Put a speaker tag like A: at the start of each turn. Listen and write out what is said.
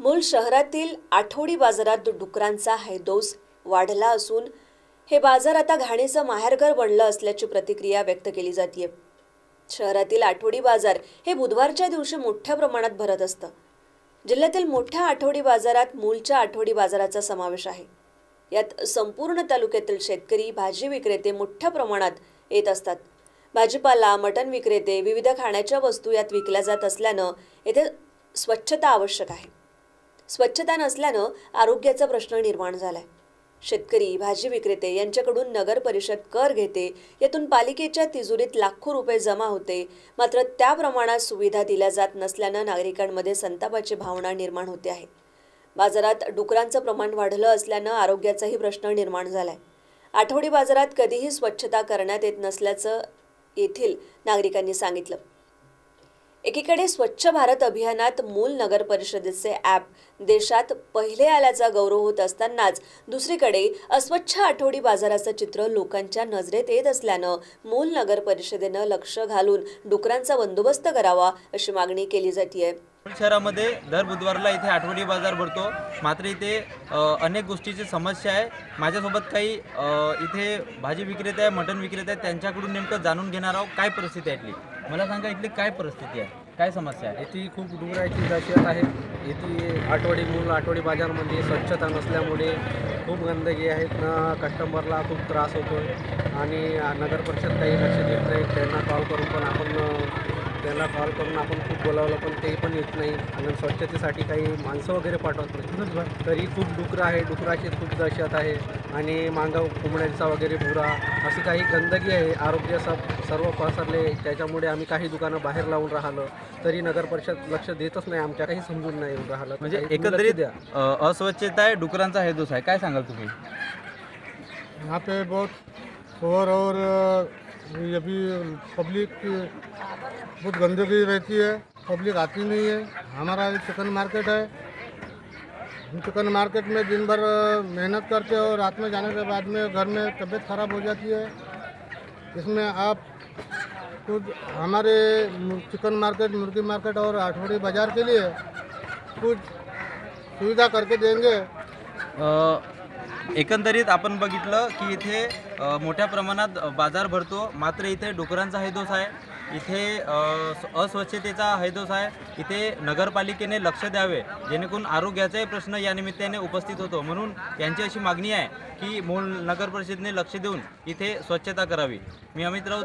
A: मूल शहरातील आठवडी बाजारात डुकरांचा हैदोस वाढला असून हे बाजार आता घाणीचं माहेरघर बनलं असल्याची प्रतिक्रिया व्यक्त केली जाते शहरातील आठवडी बाजार हे बुधवारच्या दिवशी मोठ्या प्रमाणात भरत असतं. जिल्ह्यातील मोठ्या आठवडी बाजारात मूलच्या आठवडी बाजाराचा समावेश आहे. यात संपूर्ण तालुक्यातील शेतकरी भाजी विक्रेते मोठ्या प्रमाणात येत असतात. भाजीपाला मटण विक्रेते विविध खाण्याच्या वस्तू यात विकल्या जात असल्यानं येथे स्वच्छता आवश्यक आहे. स्वच्छता नसल्यानं आरोग्याचा प्रश्न निर्माण झालाय. शेतकरी भाजी विक्रेते यांच्याकडून नगर परिषद कर घेते यातून पालिकेच्या तिजोरीत लाखो रुपये जमा होते. मात्र त्या प्रमाणात सुविधा दिल्या जात नसल्यानं नागरिकांमध्ये संतापाची भावना निर्माण होते आहे. बाजारात डुकरांचं प्रमाण वाढलं असल्यानं आरोग्याचाही प्रश्न निर्माण झालाय. आठवडी बाजारात कधीही स्वच्छता करण्यात येत नसल्याचं येथील नागरिकांनी सांगितलं. एकीकडे स्वच्छ भारत अभियानात मूल नगर परिषदेचे ॲप देशात पहिले आल्याचा गौरव होत असतानाच दुसरीकडे अस्वच्छ आठवडी बाजाराचं चित्र लोकांच्या नजरेत येत असल्यानं मूल नगर परिषदेनं लक्ष घालून डुकरांचा बंदोबस्त करावा अशी मागणी केली जाते
B: शहरामध्ये दर बुधवारला इथे आठवडी बाजार भरतो. मात्र इथे अनेक गोष्टीची समस्या आहे. माझ्यासोबत काही इथे भाजी विक्रेते आहे मटण विक्रेते आहेत त्यांच्याकडून नेमकं जाणून घेणार आहोत. काय परिस्थिती आहे मला सांगा इथली काय परिस्थिती आहे? काय समस्या आहे?
C: येथे खूप डुंगराची खासियत आहे. येथे आठवडी मूल आठवडी बाजारमध्ये स्वच्छता नसल्यामुळे खूप गंदगी आहे. ना कस्टमरला खूप त्रास होतो आणि नगर परिषद काही लक्ष देत नाही. त्यांना कॉल करून पण आपण अ, त्यांना कॉल करून आपण खूप बोलावलं पण ते पण येत नाही. आणि स्वच्छतेसाठी काही माणसं वगैरे पाठवत नाही. तरी खूप डुकरं आहे. डुकराची खूप दहशत आहे. आणि मांगाव कोंबड्यांचा वगैरे बुरा अशी काही गंदगी आहे. आरोग्य सब सर्व पसरले. त्याच्यामुळे आम्ही काही दुकानं बाहेर लावून राहिलो. तरी नगर परिषद लक्ष देतच नाही. आमच्या काही समजून नाही येऊन राहिलं.
B: म्हणजे एकंदरीत
C: द्या.
B: अस्वच्छता आहे डुकरांचा हेदोस आहे. काय सांगाल तुम्ही?
D: यहाँ पे बहुत शोर और अ, ये भी पब्लिक बहुत गंदगी रहती है पब्लिक आती नहीं है। हमारा चिकन मार्केट है। हम चिकन मार्केट में दिन भर मेहनत करते हैं और रात में जाने के बाद में घर में तबीयत खराब हो जाती है। इसमें आप खुद हमारे चिकन मार्केट मुर्गी मार्केट और आठवड़ी बाज़ार के लिए कुछ सुविधा करके देंगे।
B: एकंदरीत आपण बघितलं की इथे अ, मोठ्या प्रमाणात बाज़ार भरतो. मात्र इथे डुकरांचा हैदोस आहे. इथे अस्वच्छतेचा हैदोस आहे. इथे नगरपालिकेने लक्ष द्यावे जेणेकरून आरोग्याचाही प्रश्न या निमित्ताने उपस्थित होतो. म्हणून यांची अशी मागणी आहे की मूळ नगर परिषदेने लक्ष देऊन इथे स्वच्छता करावी. मी अमित राऊत